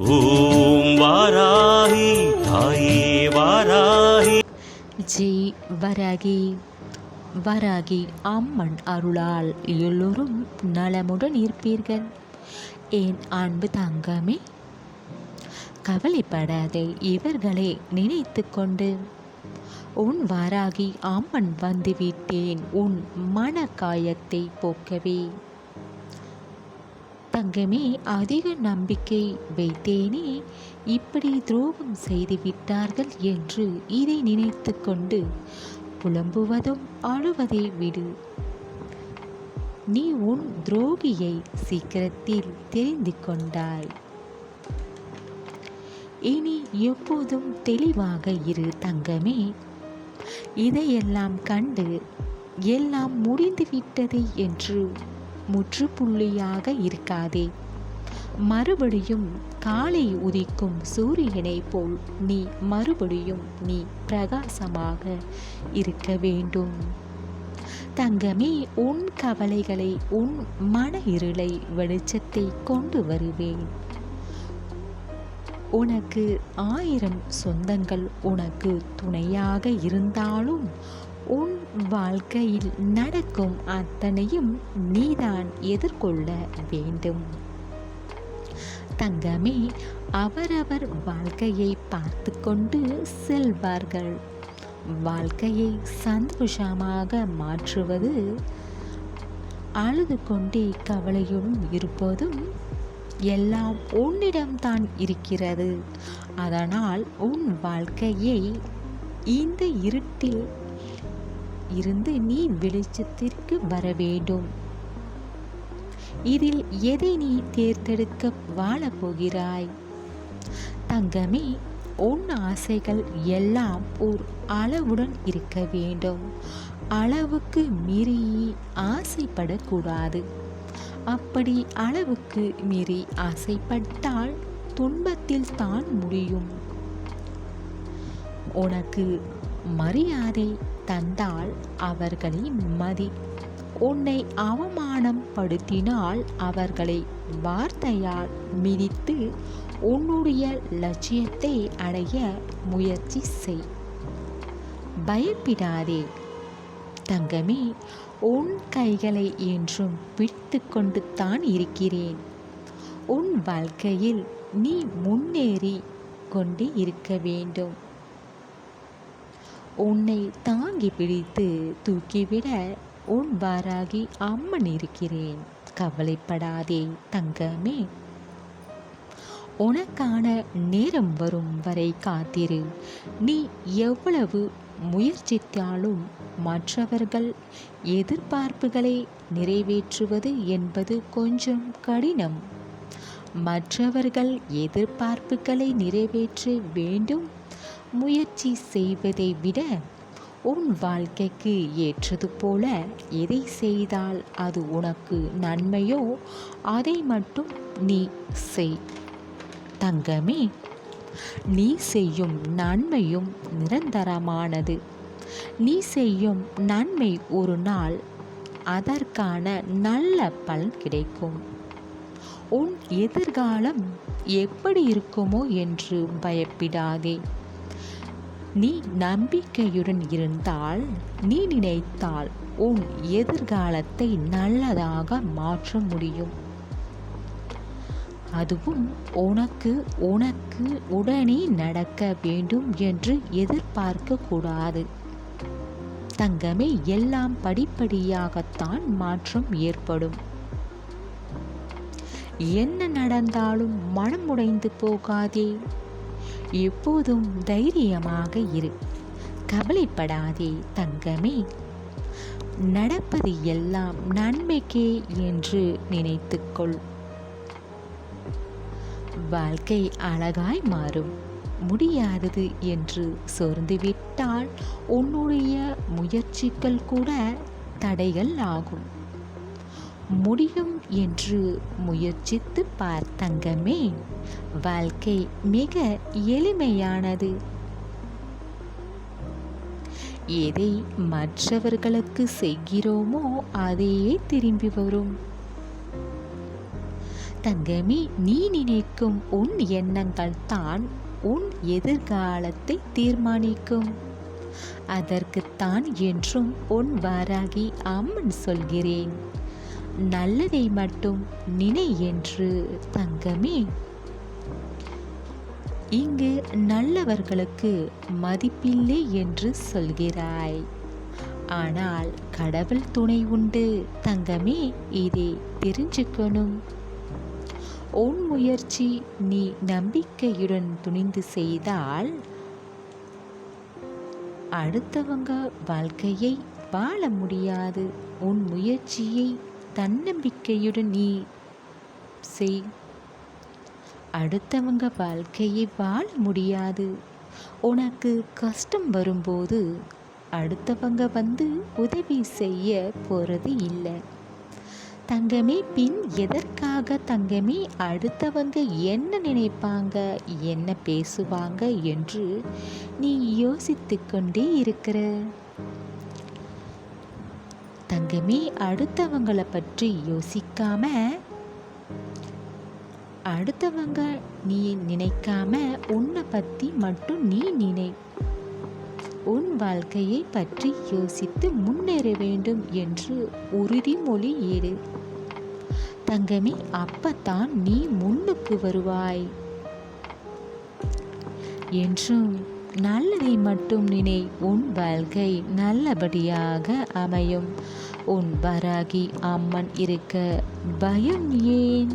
ஓம் வாராகி தாயே வாராகி. ஜெய் வராகி. வராகி அம்மன் அருளால் எல்லோரும் நலமுடன் இருப்பீர்கள். என் அன்பு தங்கமே கவலைப்படாதே இவர்களை நினைத்து கொண்டு. உன் வாராகி அம்மன் வந்துவிட்டேன். உன் மனக்காயத்தை போக்கவே. தங்கமே அதிக நம்பிக்கை வைத்தேனே. இப்படி துரோகம் செய்து விட்டார்கள் என்று இதை நினைத்து கொண்டு புலம்புவதும் அழுவதை விடு. நீ உன் துரோகியை சீக்கிரத்தில் தெரிந்து கொண்டாய். இனி எப்போதும் தெளிவாக இரு தங்கமே. இதையெல்லாம் கண்டு எல்லாம் முடிந்துவிட்டது என்று முற்றுப்புள்ளியாக இருக்காதே. மறுபடியும் காலை உதிக்கும் சூரியனைப் போல் நீ மறுபடியும் நீ பிரகாசமாக இருக்க வேண்டும். தங்கமே உன் கவலைகளை உன் மன இருளை வெளிச்சத்தை கொண்டு வருவேன். உனக்கு ஆயிரம் சொந்தங்கள் உனக்கு துணையாக இருந்தாலும் உன் வாழ்க்கையில் நடக்கும் அத்தனையும் நீதான் எதிர்கொள்ள வேண்டும். தங்கமே அவரவர் வாழ்க்கையை பார்த்து கொண்டு செல்வார்கள். வாழ்க்கையை சந்தோஷமாக மாற்றுவது அழுது கொண்டே கவலையுடன் இருப்பதும் எல்லாம் உன்னிடம்தான் இருக்கிறது. அதனால் உன் வாழ்க்கையை இந்த இருட்டில் இருந்து நீ வெளிச்சத்திற்கு வர வேண்டும் இதில் எதை நீ தேர்ந்தெடுக்க வாழப் போகிறாய் தங்கமே உன் ஆசைகள் எல்லாம் ஓர் அளவுடன் இருக்க வேண்டும். அளவுக்கு மீறி ஆசைப்படக்கூடாது. அப்படி அளவுக்கு மீறி ஆசைப்பட்டால் துன்பத்தில் தான் முடியும். உனக்கு மரியாதை தந்தால் அவர்களை மதி. உன்னை அவமானம் படுத்தினால் அவர்களை வார்த்தையால் மிதித்து உன்னுடைய லட்சியத்தை அடைய முயற்சி செய். பயப்படாதே. தங்கமே உன் கைகளை என்றும் பிடித்து கொண்டு தான் இருக்கிறேன். உன் வாழ்க்கையில் நீ முன்னேறி கொண்டு இருக்க வேண்டும். உன்னை தாங்கி பிடித்து தூக்கிவிட உன் வாராகி அம்மன் இருக்கிறேன். கவலைப்படாதே தங்கமே. உனக்கான நேரம் வரும் வரை காத்திரு. நீ எவ்வளவு முயற்சித்தாலும் மற்றவர்கள் எதிர்பார்ப்புகளை நிறைவேற்றுவது என்பது கொஞ்சம் கடினம். மற்றவர்கள் எதிர்பார்ப்புகளை நிறைவேற்ற வேண்டும் முயற்சி செய்வதை விட உன் வாழ்க்கைக்கு ஏற்றது போல எதை செய்தால் அது உனக்கு நன்மையோ அதை மட்டும் நீ செய். தங்கமே நீ செய்யும் நன்மையும் நிரந்தரமானது. நீ செய்யும் நன்மை ஒரு நாள் அதற்கான நல்ல பலன் கிடைக்கும். உன் எதிர்காலம் எப்படி இருக்குமோ என்று பயப்பிடாதே. நீ நம்பிக்கையுடன் இருந்தால் நீ நினைத்தால் உன் எதிர்காலத்தை நல்லதாக மாற்ற முடியும். அதுவும் உனக்கு உனக்கு உடனே நடக்க வேண்டும் என்று எதிர்பார்க்க கூடாது. தங்கமே எல்லாம் படிப்படியாகத்தான் மாற்றம் ஏற்படும். என்ன நடந்தாலும் மனம் உடைந்து போகாதே. எப்போதும் தைரியமாக இரு. கவலைப்படாதே தங்கமே. நடப்பது எல்லாம் நன்மைக்கே என்று நினைத்துக்கொள். வாழ்க்கை அழகாய் மாறும். முடியாதது என்று சோர்ந்துவிட்டால் உன்னுடைய முயற்சிகள் கூட தடைகள் ஆகும். முடியும் என்று முயற்சித்து பார் தங்கமே. வாழ்க்கை மிக எளிமையானது. எதை மற்றவர்களுக்கு செய்கிறோமோ அதையே திரும்பி வரும். தங்கமே நீ நினைக்கும் உன் எண்ணங்கள் தான் உன் எதிர்காலத்தை தீர்மானிக்கும். அதற்குத்தான் என்றும் உன் வாராகி அம்மன் சொல்கிறேன். நல்லதை மட்டும் நினை என்று தங்கமே. இங்கு நல்லவர்களுக்கு மதிப்பில்லை என்று சொல்கிறாய். ஆனால் கடவுள் துணை உண்டு தங்கமே இதை தெரிஞ்சுக்கணும். உன் முயற்சி நீ நம்பிக்கையுடன் துணிந்து செய்தால் அடுத்தவங்க வாழ்க்கையை வாழ முடியாது. உன் முயற்சியை தன்னம்பிக்கையுடன் நீ செய். அடுத்தவங்க வாழ்க்கையை வாழ முடியாது. உனக்கு கஷ்டம் வரும்போது அடுத்தவங்க வந்து உதவி செய்ய போகிறது இல்லை. தங்கமே பின் எதற்காக தங்கமே அடுத்தவங்க என்ன நினைப்பாங்க என்ன பேசுவாங்க என்று நீ யோசித்து கொண்டே இருக்கிற. தங்கமே அடுத்தவங்களை பற்றி யோசிக்காம அடுத்தவங்க நீ நினைக்காம உன்னை பற்றி மட்டும் நீ நினை உன் வாழ்க்கையை பற்றி யோசித்து முன்னேற வேண்டும் என்று உறுதிமொழி ஏடு தங்கமே அப்பத்தான் நீ முன்னுக்கு வருவாய் என்றும் நல்லதை மட்டும் நினை உன் வாழ்க்கை நல்லபடியாக அமையும். உன் வராகி அம்மன் இருக்க பயம் ஏன்?